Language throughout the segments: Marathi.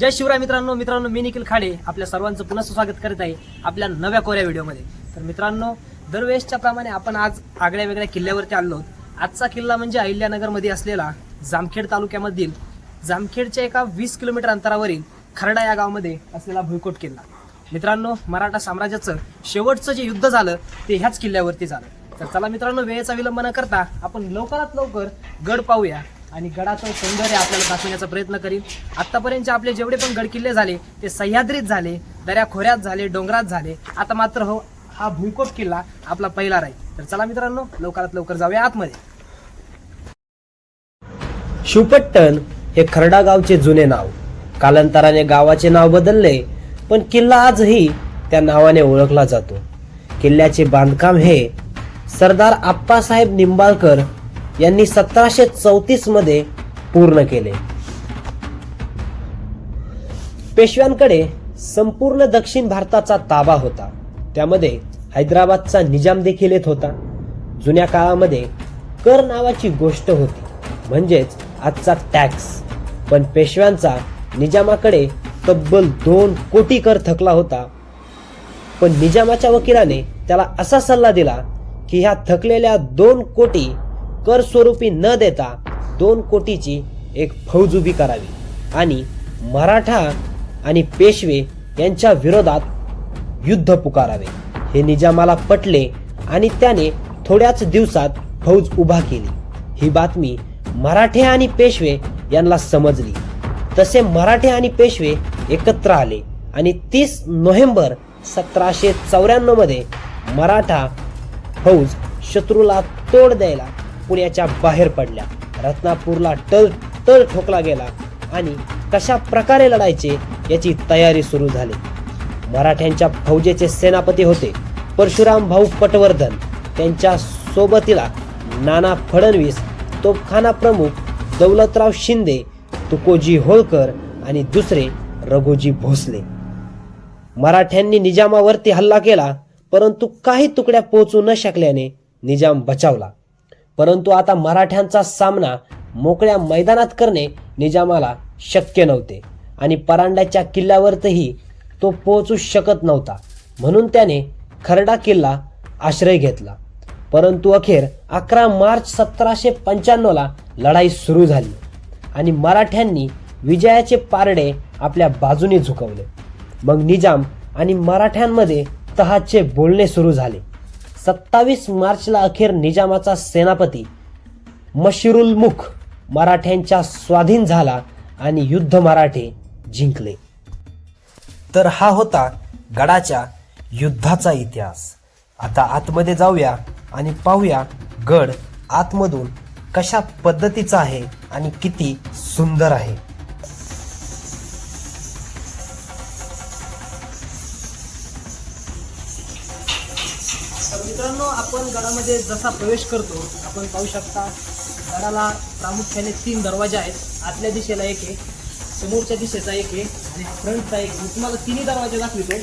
जय शिवराय मित्रांनो मित्रांनो मी निखिल खाडे आपल्या सर्वांचं पुन्हा स्वागत करत आहे आपल्या नव्या कोऱ्या व्हिडिओमध्ये. तर मित्रांनो दरवेळेसच्या प्रमाणे आपण आज आगळ्या वेगळ्या किल्ल्यावरती आलो आजचा किल्ला म्हणजे अहिल्यानगरमध्ये असलेला जामखेड तालुक्यामधील जामखेडच्या एका वीस किलोमीटर अंतरावरील खरडा या गावामध्ये असलेला भुईकोट किल्ला. मित्रांनो मराठा साम्राज्याचं शेवटचं जे युद्ध झालं ते ह्याच किल्ल्यावरती झालं. तर चला मित्रांनो वेळेचा विलंब न करता आपण लवकरात लवकर गड पाहूया. आणि गडाचं सौंदर्य आपल्याला दाखवण्याचा प्रयत्न करीन. आत्तापर्यंतचे आपले जेवढे पण गडकिल्ले झाले ते सह्याद्रीत झाले दऱ्या खोऱ्यात झाले डोंगरात झाले. आता मात्र हो हा भुईकोट किल्ला आपला पहिला राहील. तर चला मित्रांनो लवकरात लवकर जाऊया आतमध्ये. शिवपट्टण हे खरडा गावचे जुने नाव. कालांतराने गावाचे नाव बदलले पण किल्ला आजही त्या नावाने ओळखला जातो. किल्ल्याचे बांधकाम हे सरदार आप्पासाहेब निंबाळकर यांनी सतराशे चौतीसमध्ये पूर्ण केले. पेशव्यांकडे संपूर्ण दक्षिण भारताचा ताबा होता. त्यामध्ये हैदराबादचा निजाम देखील येत होता. जुन्या काळामध्ये कर नावाची गोष्ट होती. म्हणजेच आजचा टॅक्स. पण पेशव्यांचा निजामाकडे तब्बल दोन कोटी कर थकला होता. पण निजामाच्या वकिलाने त्याला असा सल्ला दिला की ह्या थकलेल्या दोन कोटी कर स्वरूपी न देता दोन कोटीची एक फौज उभी करावी. आणि मराठा आणि पेशवे यांच्या विरोधात युद्ध पुकारावे. हे निजामाला पटले आणि त्याने थोड्याच दिवसात फौज उभा केली. ही बातमी मराठे आणि पेशवे यांना समजली. तसे मराठे आणि पेशवे एकत्र आले आणि तीस नोव्हेंबर सतराशे चौऱ्याण्णवमध्ये मराठा फौज शत्रूला तोड द्यायला पुण्याच्या बाहेर पडल्या. रत्नापूरला टल तळ ठोकला गेला आणि कशा प्रकारे लढायचे याची तयारी सुरू झाली. मराठ्यांच्या फौजेचे सेनापती होते परशुराम भाऊ पटवर्धन. त्यांच्या सोबतीला नाना फडणवीस तोफखाना प्रमुख दौलतराव शिंदे तुकोजी होळकर आणि दुसरे रघुजी भोसले. मराठ्यांनी निजामावरती हल्ला केला परंतु काही तुकड्या पोहोचू न शकल्याने निजाम बचावला. परंतु आता मराठ्यांचा सामना मोकळ्या मैदानात करणे निजामाला शक्य नव्हते. आणि परांड्याच्या किल्ल्यावरतही तो पोहोचू शकत नव्हता. म्हणून त्याने खरडा किल्ला आश्रय घेतला. परंतु अखेर अकरा मार्च सतराशे पंच्याण्णवला लढाई सुरू झाली. आणि मराठ्यांनी विजयाचे पारडे आपल्या बाजूने झुकवले. मग निजाम आणि मराठ्यांमध्ये तहाचे बोलणे सुरू झाले. सत्तावीस मार्चला अखेर निजामाचा सेनापती मशिरुल मुख मराठ्यांच्या स्वाधीन झाला आणि युद्ध मराठे जिंकले. तर हा होता गडाच्या युद्धाचा इतिहास. आता आतमध्ये जाऊया आणि पाहूया गड आतमधून कशा पद्धतीचा आहे आणि किती सुंदर आहे. मित्रांनो आपण गडामध्ये जसा प्रवेश करतो आपण पाहू शकता गडाला प्रामुख्याने तीन दरवाजे आहेत. आतल्या दिशेला एक आहे समोरच्या दिशेचा एक आहे आणि हा फ्रंटचा एक मी तुम्हाला तिन्ही दरवाजे दाखवितो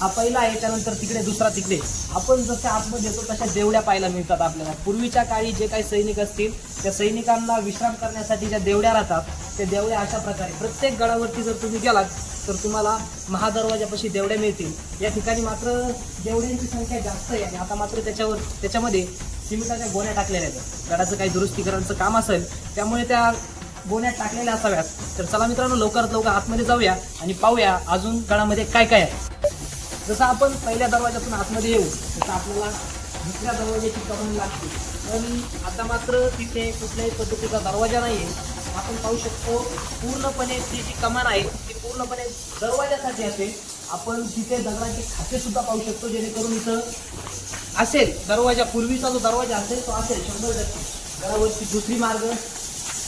हा पहिला आहे त्यानंतर तिकडे दुसरा तिकडे. आपण जसे आतमध्ये येतो तशा देवड्या पाहायला मिळतात आपल्याला. पूर्वीच्या काळी जे काही सैनिक असतील त्या सैनिकांना विश्राम करण्यासाठी ज्या देवड्या राहतात त्या देवड्या अशा प्रकारे. प्रत्येक गडावरती जर तुम्ही गेलात तर तुम्हाला महादरवाजापाशी देवड्या मिळतील. या ठिकाणी मात्र देवड्यांची संख्या जास्त आहे आणि आता मात्र त्याच्यावर त्याच्यामध्ये सिमेंटाच्या गोण्या टाकलेल्या आहेत. गडाचं काही दुरुस्तीकरणाचं काम असेल त्यामुळे त्या गोण्या टाकलेल्या असाव्यात. तर चला मित्रांनो लवकरात लवकर आतमध्ये जाऊया आणि पाहूया अजून गडामध्ये काय काय आहे. जसं आपण पहिल्या दरवाजातून आतमध्ये येऊ तसं आपल्याला दुसऱ्या दरवाजाची कमान लागते. पण आता मात्र तिथे कुठल्याही पद्धतीचा दरवाजा नाही आहे आपण पाहू शकतो पूर्णपणे ती जी कमान आहे पूर्णपणे दरवाजासाठी असेल आपण तिथे दगडाचे खाते सुद्धा पाहू शकतो जेणेकरून इथं असेल दरवाजा पूर्वीचा जो दरवाजा असेल तो असेल शंभर टक्के. गडावरची दुसरी मार्ग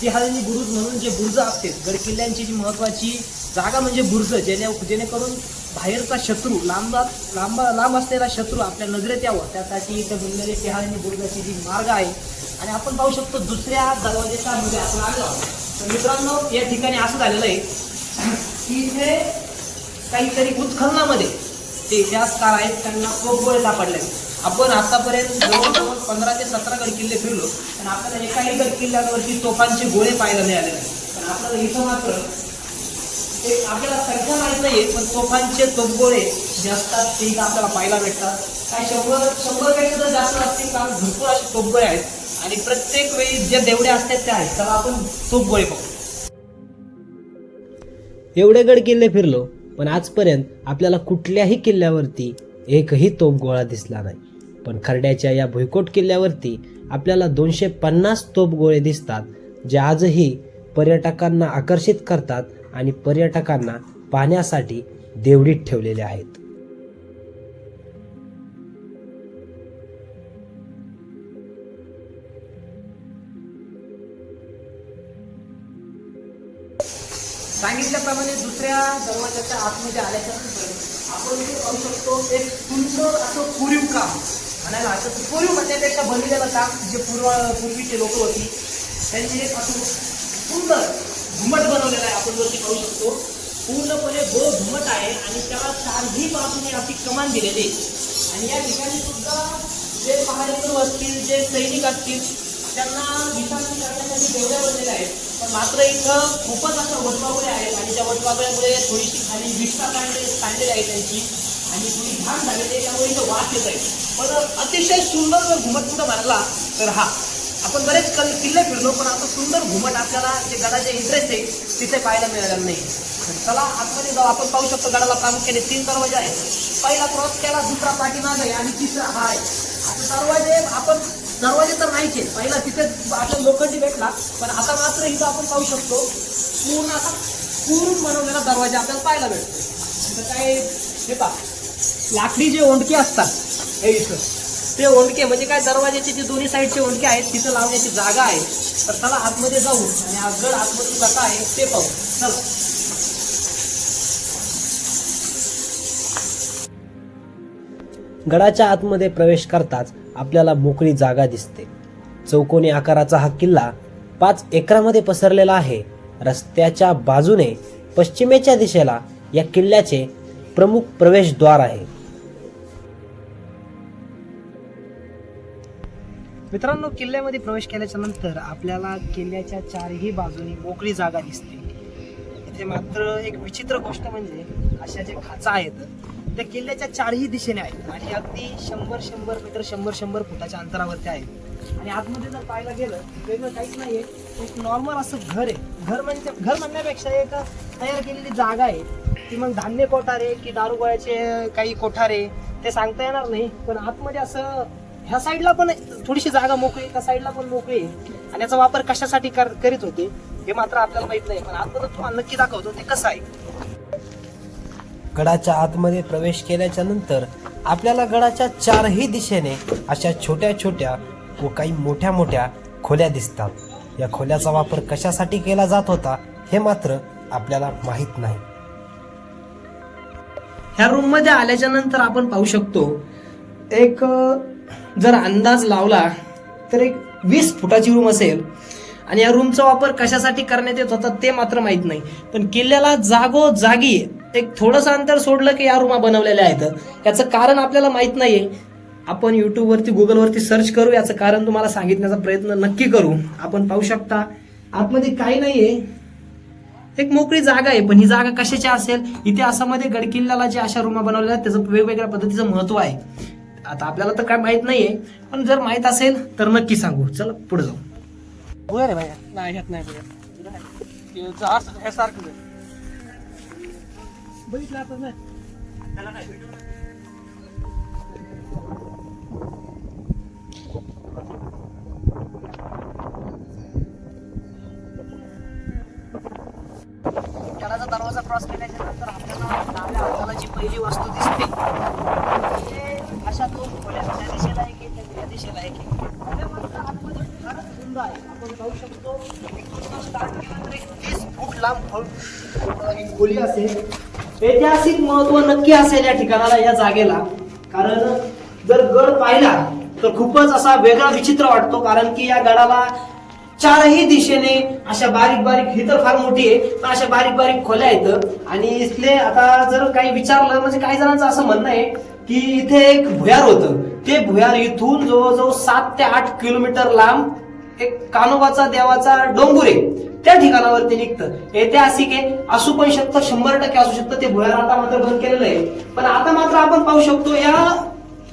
तिहाळणी बुरुज म्हणून जे बुर्ज असते गड किल्ल्यांची जी महत्वाची जागा म्हणजे बुर्ज जेणे जेणेकरून बाहेरचा शत्रू लांबात लांब लांब असलेला शत्रू आपल्या नजरेत यावं. त्यासाठी इथं बनलेले तिहाळणी बुरुजाची जी मार्ग आहे आणि आपण पाहू शकतो दुसऱ्या दरवाजेच्या मध्ये आपण आलो तर मित्रांनो या ठिकाणी असं झालेलं आहे. की इथे काहीतरी उत्खननामध्ये ते इतिहासकार आहेत त्यांना खूप वेळ सापडले. आपण आतापर्यंत जवळजवळ पंधरा ते सतरा गड किल्ले फिरलो पण आपल्याला एकाही गड किल्ल्यावरती तोफांचे गोळे पाहायला मिळाले नाही. पण आपल्याला इथं मात्र ते आपल्याला संख्या माहीत नाही पण तोफांचे तोफगोळे जे असतात ते इथं आपल्याला पाहायला भेटतात काय शंभर शंभरपेक्षा तर जास्त असतील कारण भरपूर असे तोफगोळे आहेत. आणि प्रत्येक वेळी जे देवडे असतात ते आहेत. तर आपण तोफगोळे पाहू एवढे गड किल्ले फिरलो पण आजपर्यंत आपल्याला कुठल्याही किल्ल्यावरती एकही तोप गोळा दिसला नाही. पण खर्ड्याच्या या भुईकोट किल्ल्यावरती आपल्याला दोनशे पन्नास तोप गोळे दिसतात जे आजही पर्यटकांना आकर्षित करतात आणि पर्यटकांना पाहण्यासाठी देवडीत ठेवलेले आहेत. दरवाजाच्या आतमध्ये आल्याच्यानंतर आपण जे करू शकतो एक सुंदर असं पूर्व काम. म्हणायला हरकत कोरीव म्हणण्यापेक्षा बनलेलं काम जे पूर्व पूर्वीचे लोक होती त्यांनी एक असं सुंदर घुमट बनवलेलं आहे. आपण वरती पाहू शकतो पूर्णपणे गो घुमट आहे आणि त्याला चारही बाजूने अशी कमान दिलेली आणि या ठिकाणी सुद्धा जे पहाडेकर असतील जे सैनिक असतील त्यांना विश्रांती करण्यासाठी देवड्या बनलेल्या आहेत. पण मात्र इथं खूपच असं वटवागुळे आहेत आणि त्या वटवागुळ्यामुळे थोडीशी खाली विष्ठा काढले काढलेली आहे त्यांची. आणि थोडी घाण झालेली आहे त्यामुळे इथं वास येत आहे पण अतिशय सुंदर जर घुमट कुठं मारला तर हा. आपण बरेच कल किल्ले फिरलो पण आता सुंदर घुमट आपल्याला जे गडाचे इंटरेस्ट आहे तिथे पाहायला मिळालेलं नाही. चला आतमध्ये जाऊ. आपण पाहू शकतो गडाला प्रामुख्याने तीन दरवाजे आहेत. पहिला क्रॉस केला दुसरा पाठीमाग आहे आणि तिसरा हा आहे. आता दरवाजे आपण दरवाजे तर नाहीचे. पहिला तिथे आपल्या लोखंडी भेटला पण आता मात्र इथं आपण पाहू शकतो पूर्ण असा पूर्ण बनवलेला दरवाजा आपल्याला पाहायला भेटतो. इथं काय हे पा लाकडी जे ओंडके असतात हे इथं. ते ओंडके म्हणजे काय? दरवाजाचे जे दोन्ही साईडचे ओंडके आहेत तिथं लावण्याची जागा आहे. तर चला आतमध्ये जाऊ आणि हा गड आतमध्ये कसा आहे ते पाहू. चला. गडाच्या आतमध्ये प्रवेश करताच आपल्याला मोकळी जागा दिसते. चौकोनी आकाराचा हा किल्ला पाच एकरामध्ये पसरलेला आहे. रस्त्याच्या बाजूने पश्चिमेच्या दिशेला या किल्ल्याचे प्रमुख प्रवेशद्वार आहे. मित्रांनो किल्ल्यामध्ये प्रवेश केल्याच्यानंतर आपल्याला किल्ल्याच्या चारही बाजूनी मोकळी जागा दिसते. इथे मात्र एक विचित्र गोष्ट म्हणजे अशा जे खाचा आहेत त्या किल्ल्याच्या चारही दिशेने आहेत. आणि अगदी शंभर शंभर मीटर शंभर शंभर फुटाच्या अंतरावरती आहेत आणि आतमध्ये जर पाहायला गेलं वेगळं काहीच नाहीये. एक नॉर्मल असं घर आहे. घर म्हणजे घर म्हणण्यापेक्षा एक तयार केलेली जागा आहे. ती मग धान्य कोठारे की दारू गोळ्याचे काही कोठारे ते सांगता येणार नाही. पण आतमध्ये असं ह्या साईडला पण थोडीशी जागा मोकळी त्या साईडला पण मोकळी आणि याचा वापर कशासाठी कर- करीत होते हे मात्र आपल्याला माहीत नाही. पण आतमध्ये तुम्हाला नक्की दाखवतो ते कसं आहे. गडाच्या आतमध्ये प्रवेश केल्याच्यानंतर आपल्याला गडाच्या चारही दिशेने अशा छोट्या छोट्या व काही मोठ्या मोठ्या खोल्या दिसतात. या खोल्याचा वापर कशासाठी केला जात होता हे मात्र आपल्याला माहीत नाही. ह्या रूममध्ये आल्याच्यानंतर आपण पाहू शकतो एक जर अंदाज लावला तर एक वीस फुटाची रूम असेल. आणि या रूमचा वापर कशासाठी करण्यात येत होता ते मात्र माहीत नाही. पण किल्ल्याला जागो जागी एक थोडंसं अंतर सोडलं की या रूमा बनवलेल्या आहेत. याचं कारण आपल्याला माहीत नाहीये. आपण युट्यूबवरती गुगलवरती सर्च करू याचं कारण तुम्हाला सांगितण्याचा प्रयत्न नक्की करू. आपण पाहू शकता आतमध्ये काही नाहीये. एक मोकळी जागा आहे पण ही जागा कशाची असेल? इतिहासामध्ये गडकिल्ल्याला जे अशा रूमा बनवलेल्या आहेत त्याचं वेगवेगळ्या पद्धतीचं महत्त्व आहे. आता आपल्याला तर काय माहीत नाहीये पण जर माहीत असेल तर नक्की सांगू. चला पुढे जाऊ. बघा नाही नाही बघितलं आता नाही गडाचा दरवाजा क्रॉस केल्याच्यानंतर आपल्याला हाताला जी पहिली वस्तू दिसते अशा दोन खोल्या. त्या दिशेला एक आहे त्या दिशेला एक आहे. फारच रुंद आहे. आपण पाहू शकतो स्टार्ट केलं तर एक वीस फूट लांब खोल ही खोली असेल. ऐतिहासिक महत्त्व नक्की असेल या ठिकाणाला या जागेला. कारण जर गड पाहिला तर खूपच असा वेगळा विचित्र वाटतो. कारण की या गडाला चारही दिशेने अशा बारीक बारीक ही तर फार मोठी आहे पण अशा बारीक बारीक खोल्या आहेत. आणि इथले आता जर काही विचारलं म्हणजे काही जणांचं असं म्हणणं आहे की इथे एक भुयार होतं. ते भुयार इथून जवळजवळ सात ते आठ किलोमीटर लांब एक कानोबाचा देवाचा डोंगर आहे. त्या ठिकाणावरती निघतं. ऐतिहासिक आहे. असू पण शकतं शंभर टक्के असू शकतं. ते भुयार आता मात्र बंद केलेलं आहे. पण आता मात्र आपण पाहू शकतो या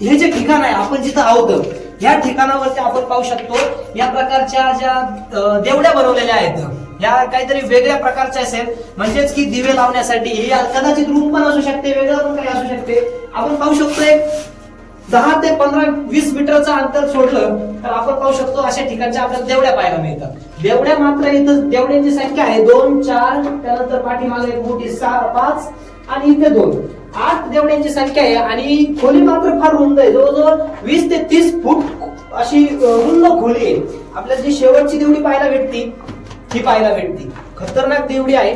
हे जे ठिकाण आहे आपण जिथं आहोत या ठिकाणावरती आपण पाहू शकतो या प्रकारच्या ज्या देवड्या बनवलेल्या आहेत या काहीतरी वेगळ्या प्रकारच्या असेल. म्हणजेच की दिवे लावण्यासाठी हे कदाचित रूम पण असू शकते वेगळं पण काही असू शकते. आपण पाहू शकतो एक दहा ते पंधरा वीस मीटरचं अंतर सोडलं तर आपण पाहू शकतो अशा ठिकाणच्या आपल्याला देवड्या पाहायला मिळतात. देवड्या मात्र इथं देवड्यांची संख्या आहे. दोन चार त्यानंतर पाठीमागे एक मोठी सहा पाच आणि इथे दोन. आठ देवड्यांची संख्या आहे आणि खोली मात्र फार रुंद आहे. जवळजवळ वीस ते तीस फूट अशी रुंद खोली आहे. आपल्याला जी शेवटची देवडी पाहायला भेटती ही पाहायला भेटती. खतरनाक देवडी आहे.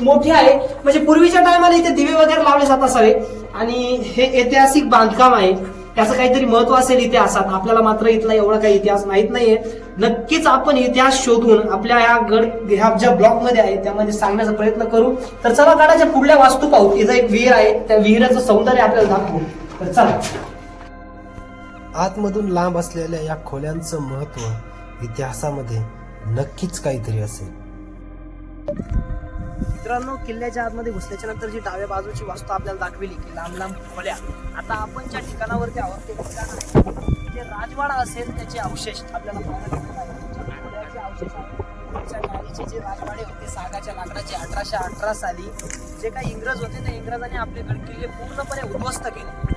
मोठी आहे. म्हणजे पूर्वीच्या टायमाला इथे दिवे वगैरे लावले जात असावे. आणि हे ऐतिहासिक बांधकाम आहे. त्याचं काहीतरी महत्त्व असेल इतिहासात. आपल्याला मात्र इथला एवढा काही इतिहास माहीत नाहीये. नक्कीच आपण इतिहास शोधून आपल्या ह्या गड ह्या ज्या ब्लॉकमध्ये आहे त्यामध्ये सांगण्याचा प्रयत्न करू. तर चला गडाच्या पुढल्या वास्तू पाहू. इथं एक विहीर आहे. त्या विहिराचं सौंदर्य आपल्याला दाखवू. तर चला. आतमधून लांब असलेल्या या खोल्यांचं महत्त्व इतिहासामध्ये नक्कीच काहीतरी असेल. मित्रांनो किल्ल्याच्या आतमध्ये घुसल्याच्या नंतर जी डाव्या बाजूची वास्तू आपल्याला दाखविली की लांब लांब खोल्या. आता आपण ज्या ठिकाणावरती आहोत ते ठिकाण जे राजवाडा असेल त्याचे अवशेष आपल्याला पाहायला अवशेष आहेत, जे राजवाडे होते सागाच्या लाकडाचे अठराशे अठरा साली. जे काही इंग्रज होते त्या इंग्रजांनी आपले गडकिल्ले पूर्णपणे उद्ध्वस्त केले.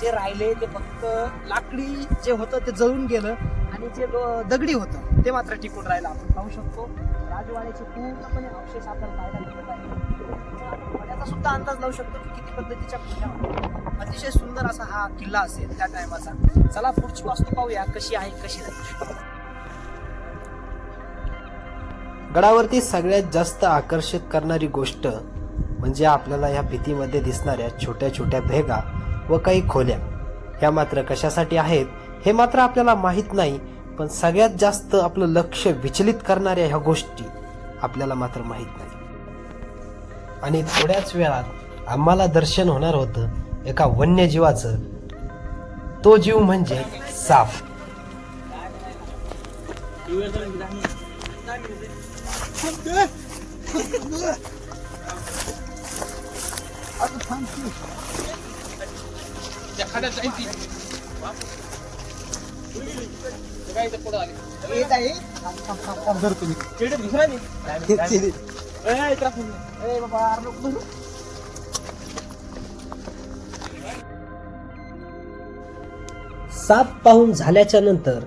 जे राहिले ते फक्त लाकडी जे होतं ते जळून गेलं. आणि जे दगडी होतं ते मात्र टिकून राहिलं. आपण पाहू शकतो. राजवाड्याचे पूर्णपणे अवशेष आपण पाहायला मिळत आहे. त्याचा सुद्धा अंदाज लावू शकतो की किती पद्धतीच्या पूजा अतिशय सुंदर असा हा किल्ला असेल त्या टायमाचा. चला पुढची वास्तू पाहूया कशी आहे कशी नाही. गडावरती सगळ्यात जास्त आकर्षित करणारी गोष्ट म्हणजे आपल्याला या भीतीमध्ये दिसणाऱ्या छोट्या छोट्या भेगा व काही खोल्या. ह्या मात्र कशासाठी आहेत हे मात्र आपल्याला माहीत नाही पण सगळ्यात जास्त आपलं लक्ष विचलित करणाऱ्या ह्या गोष्टी आपल्याला मात्र माहीत नाही. आणि थोड्याच वेळात आम्हाला दर्शन होणार होतं एका वन्यजीवाचं. तो जीव म्हणजे साप. साप पाहून झाल्याच्यानंतर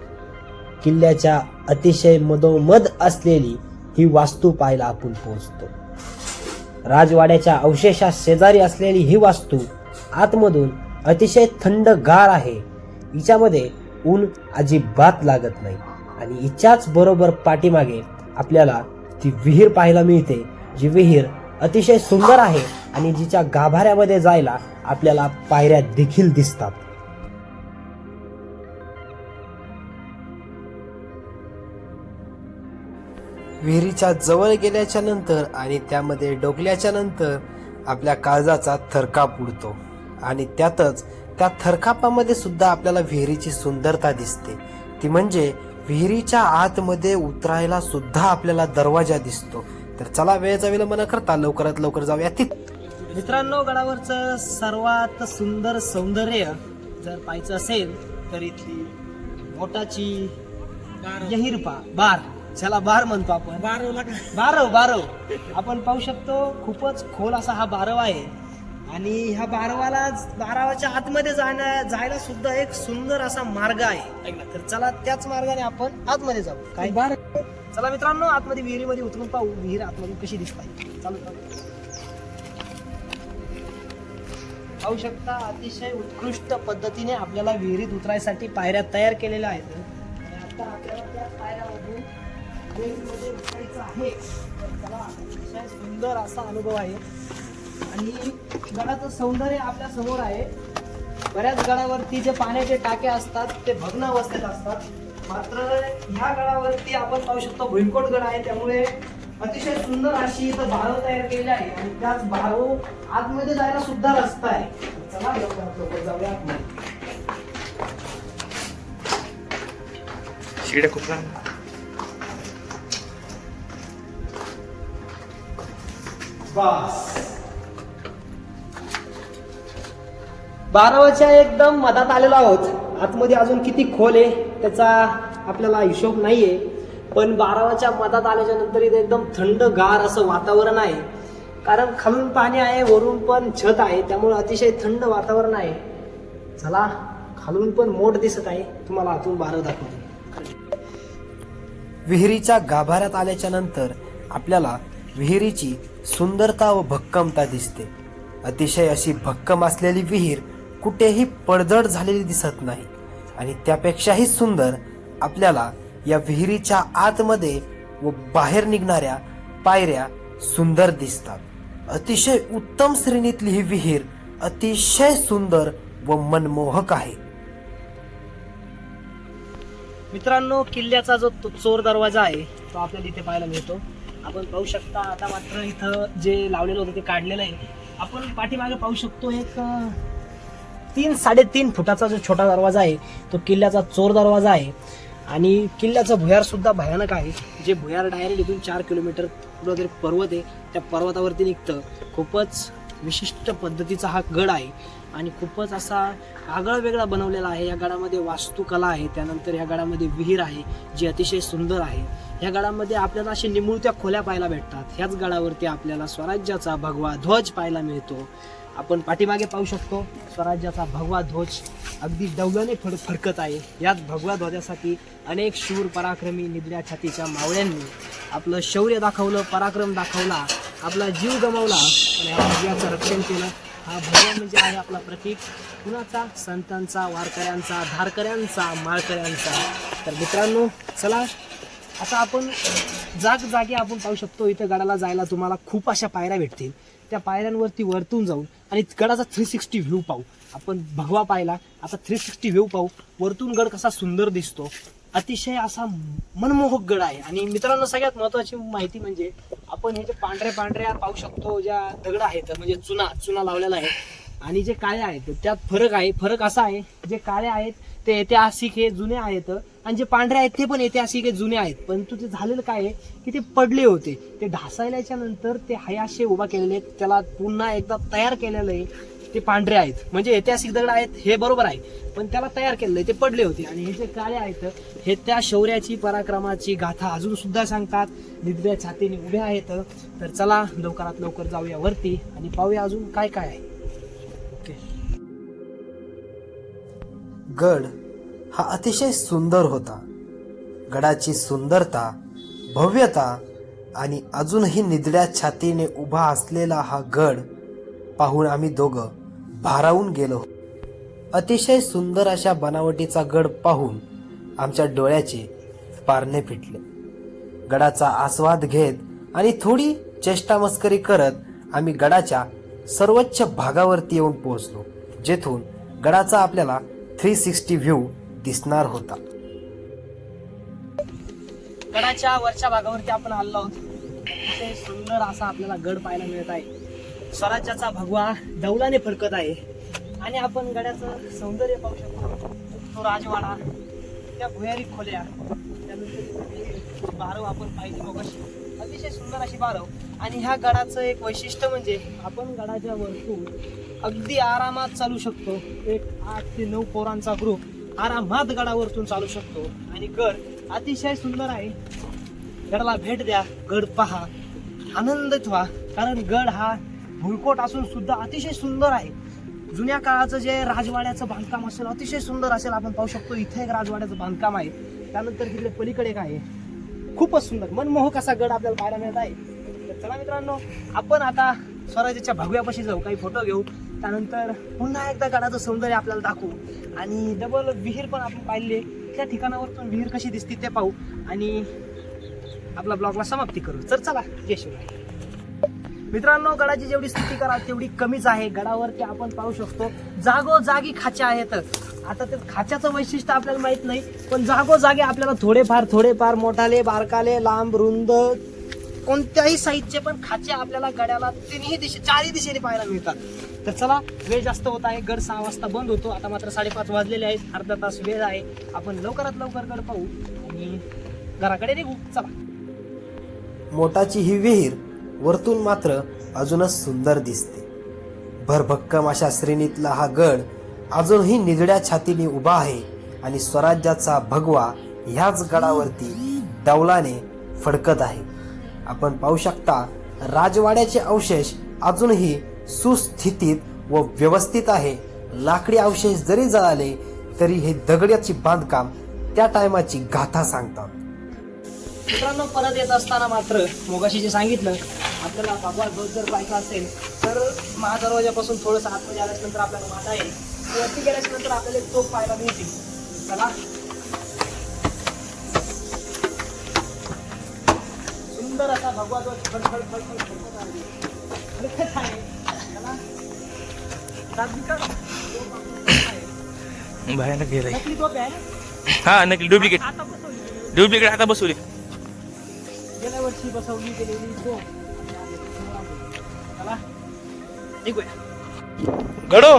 किल्ल्याच्या अतिशय मधोमध असलेली ही वास्तू पाहायला आपण पोहोचतो. राजवाड्याच्या अवशेषा शेजारी असलेली ही वास्तू आतमधून अतिशय थंडगार आहे. हिच्यामध्ये ऊन अजिबात लागत नाही. आणि हिच्याच बरोबर पाठीमागे आपल्याला ती विहीर पाहायला मिळते जी विहीर अतिशय सुंदर आहे आणि जिच्या गाभाऱ्यामध्ये जायला आपल्याला पायऱ्या देखील दिसतात. विहिरीच्या जवळ गेल्याच्यानंतर आणि त्यामध्ये डोकल्याच्या नंतर आपल्या काळजाचा थरकाप उडतो. आणि त्यातच त्या थरकापामध्ये सुद्धा आपल्याला विहिरीची सुंदरता दिसते. ती म्हणजे विहिरीच्या आतमध्ये उतरायला सुद्धा आपल्याला दरवाजा दिसतो. तर चला वेळेचा विलंब न करता लवकरात लवकर जाऊया तिथे. मित्रांनो गडावरचं सर्वात सुंदर सौंदर्य जर पाहायचं असेल तर इथली बोटाची यहीर पा बार. ज्याला बार म्हणतो आपण. बारव बारव. आपण पाहू शकतो खूपच खोल असा हा बारव आहे. आणि ह्या बारवाला बारावाच्या आतमध्ये जाण्या जायला सुद्धा एक सुंदर असा मार्ग आहे. तर चला त्याच मार्गाने आपण आतमध्ये जाऊ. काय? बार चला मित्रांनो आतमध्ये विहिरीमध्ये उतरून पाहू. विहीर आतमध्ये कशी दिसत चालू चालू. पाहू शकता अतिशय उत्कृष्ट पद्धतीने आपल्याला विहिरीत उतरायसाठी पायऱ्या तयार केलेल्या आहेत. आणि आता आपल्याला त्या पायऱ्यामधून विहिरीमध्ये उतरायचं आहे. तर चला अतिशय सुंदर असा अनुभव आहे. आणि गडाचं सौंदर्य आपल्यासमोर आहे. बऱ्याच गडावरती जे पाण्याचे टाके असतात ते भग्न अवस्थेत असतात. मात्र ह्या गडावरती आपण पाहू शकतो भुईकोट गड आहे. त्यामुळे अतिशय सुंदर अशी इथं बारव तयार केली आहे. आणि त्याच बारव आतमध्ये जायला सुद्धा रस्ता आहे. चला लवकरात लवकर जाऊया आतमध्ये शिड्या खूप छान. बारावाच्या एकदम मधात आलेलो आहोत. आतमध्ये अजून किती खोल आहे त्याचा आपल्याला हिशोब नाही आहे पण बारावाच्या मधात आल्याच्यानंतर इथे एकदम थंड गार असं वातावरण आहे. कारण खालून पाणी आहे वरून पण छत आहे. त्यामुळे अतिशय थंड वातावरण आहे. चला खालून पण मोठ दिसत आहे. तुम्हाला आतून बारव दाखवतो. विहिरीच्या गाभाऱ्यात आल्याच्यानंतर आपल्याला विहिरीची सुंदरता व भक्कमता दिसते. अतिशय अशी भक्कम असलेली विहीर कुठेही पडझड झालेली दिसत नाही. आणि त्यापेक्षाही सुंदर आपल्याला या विहिरीच्या आतमध्ये व बाहेर निघणाऱ्या पायऱ्या सुंदर दिसतात. अतिशय उत्तम श्रेणीतली ही विहीर अतिशय सुंदर व मनमोहक आहे. मित्रांनो किल्ल्याचा जो तो चोर दरवाजा आहे तो आपल्याला इथे पाहायला मिळतो. आपण पाहू शकता आता मात्र इथं जे लावलेलं होतं ते काढलेलं आहे. आपण पाठीमागे पाहू शकतो एक तीन साडेतीन फुटाचा जो छोटा दरवाजा आहे तो किल्ल्याचा चोर दरवाजा आहे. आणि किल्ल्याचं भुयार सुद्धा भयानक आहे. जे भुयार डायरेक्ट इथून चार किलोमीटर वगैरे पर्वत आहे त्या पर्वतावरती निघतं. खूपच विशिष्ट पद्धतीचा हा गड आहे. आणि खूपच असा आगळा वेगळा बनवलेला आहे. या गडामध्ये वास्तुकला आहे. त्यानंतर या गडामध्ये विहीर आहे जी अतिशय सुंदर आहे. या गडामध्ये आपल्याला असे निमुळत्या खोल्या पाहायला भेटतात. ह्याच गडावरती आपल्याला स्वराज्याचा भगवा ध्वज पाहायला मिळतो. आपण पाठीमागे पाहू शकतो स्वराज्याचा भगवा ध्वज अगदी डौलाने फड फडकत आहे. यात भगवा ध्वजासाठी अनेक शूर पराक्रमी निदल्या छातीच्या मावळ्यांनी आपलं शौर्य दाखवलं पराक्रम दाखवला आपला जीव गमावला. आणि या भगव्याचं रक्षण केलं. हा भगवा म्हणजे आहे आपला प्रतीक. कुणाचा? संतांचा वारकऱ्यांचा धारकऱ्यांचा माळकऱ्यांचा. तर मित्रांनो चला आता आपण जाग जागी आपण पाहू शकतो इथं गडाला जायला तुम्हाला खूप अशा पायऱ्या भेटतील. त्या पायऱ्यांवरती वरतून जाऊन आणि गडाचा थ्री सिक्स्टी व्ह्यू पाहू. आपण भगवा पाहिला आता थ्री सिक्स्टी व्ह्यू पाहू. वरतून गड कसा सुंदर दिसतो. अतिशय असा मनमोहक गड आहे. आणि मित्रांनो सगळ्यात महत्वाची माहिती म्हणजे आपण हे जे पांढऱ्या पांढऱ्या पाहू शकतो ज्या दगड आहेत म्हणजे चुना चुना लावलेला आहे आणि जे काळे आहेत त्यात फरक आहे. फरक असा आहे जे काळे आहेत ते ऐतिहासिक हे जुने आहेत आणि जे पांढरे आहेत ते पण ऐतिहासिक हे जुने आहेत. परंतु ते झालेलं काय आहे की ते पडले होते. ते ढासायल्याच्या नंतर ते हयाशे उभा केलेले आहेत. त्याला पुन्हा एकदा तयार केलेलं आहे ते पांढरे आहेत. म्हणजे ऐतिहासिक दगड आहेत हे बरोबर आहे. पण त्याला तयार केलेलं आहे ते पडले होते. आणि हे जे काळे आहेत हे त्या शौर्याची पराक्रमाची गाथा अजून सुद्धा सांगतात. निद्र्या छातीने उभे आहेत. तर चला लवकरात लवकर जाऊया वरती आणि पाहूया अजून काय काय आहे. गड हा अतिशय सुंदर होता. गडाची सुंदरता भव्यता आणि अजूनही निदड्या छातीने उभा असलेला हा गड पाहून आम्ही दोघं भारावून गेलो. अतिशय सुंदर अशा बनावटीचा गड पाहून आमच्या डोळ्याचे पारणे फिटले. गडाचा आस्वाद घेत आणि थोडी चेष्टा मस्करी करत आम्ही गडाच्या सर्वोच्च भागावरती येऊन पोहोचलो जेथून गडाचा आपल्याला थ्री सिक्स्टी व्ह्यू दिसणार होता. गडाच्या वरच्या भागावरती आपण आलो आहोत. तिथे सुंदर असा आपल्याला गड पाहायला मिळत आहे. स्वराज्याचा भगवा डौलाने फडकत आहे. आणि आपण गडाचं सौंदर्य पाहू शकतो. तो राजवाडा त्या भुयारी खोल्या त्यानंतर बारव आपण पाहिली मग अतिशय सुंदर अशी बारव. आणि ह्या गडाचं एक वैशिष्ट्य म्हणजे आपण गडाच्या वरतून अगदी आरामात चालू शकतो. एक आठ ते नऊ पोरांचा ग्रुप आरामात गडावरतून चालू शकतो. आणि गड अतिशय सुंदर आहे. गडाला भेट द्या गड पहा आनंदित व्हा कारण गड हा भुळकोट असून सुद्धा अतिशय सुंदर आहे. जुन्या काळाचं जे राजवाड्याचं बांधकाम असेल अतिशय सुंदर असेल आपण पाहू शकतो. इथे एक राजवाड्याचं बांधकाम आहे. त्यानंतर तिकडे पलीकडे काय आहे. खूपच सुंदर. मनमोहक असा गड आपल्याला पाहायला मिळत आहे. तर चला मित्रांनो आपण आता स्वराज्याच्या भगव्यापाशी जाऊ. काही फोटो घेऊ. त्यानंतर पुन्हा एकदा गडाचं सौंदर्य आपल्याला दाखवू. आणि डबल विहीर पण आपण पाहिले त्या ठिकाणावरतून विहीर कशी दिसते ते पाहू. आणि आपला ब्लॉगला समाप्ती करू. तर चला जय शिवराय. मित्रांनो गडाची जेवढी स्थिती करा तेवढी कमीच आहे. गडावरती आपण पाहू शकतो जागोजागी खाच्या आहेत. आता ते खाच्याचं वैशिष्ट्य आपल्याला माहीत नाही पण जागोजागी आपल्याला थोडेफार थोडेफार मोठाले बारकाले लांब रुंद कोणत्याही साईजचे पण खाचे आपल्याला गड्याला तिन्ही दिशे चारही दिशेने पाहायला मिळतात. तर चला वेळ जास्त होत आहे. गड सहा वाजता बंद होतो. आता मात्र साडेपाच वाजलेले आहेत. अर्धा तास वेळ आहे. आपण लवकरात लवकर गड पाहू आणि घराकडे निघू. चला. मोटाची ही विहीर वरतून मात्र अजूनच सुंदर दिसते. भरभक्कम अशा श्रेणीतला हा गड अजूनही निजड्या छातीने उभा आहे आणि स्वराज्याचा भगवा ह्याच गडावरती डौलाने फडकत आहे. आपण पाहू शकता राजवाड्याचे अवशेष अजूनही सुस्थितीत व व्यवस्थित आहे. लाकडी अवशेष जरी जळाले तरी हे दगड्याचे बांधकाम त्या टायमाची गाथा सांगतात. मित्रांनो परत येत असताना मात्र मोगाशी जे सांगितलं आपल्याला भगवा ध्वज जर पाहायचा असेल तर महादरवाजापासून थोडंसं आतमध्ये आल्यानंतर आपल्याला माता येईल वरती गेल्याच्यानंतर आपल्याला एक पाहायला मिळतील चला. सुंदर असा भगवा ध्वज फडफड फडफड फडफड आहे. भयानक गेलंय? हा नकली. डुप्लिकेट डुप्लिकेट आता बसवली. गेल्या वर्षी बसवली गेलेली घडो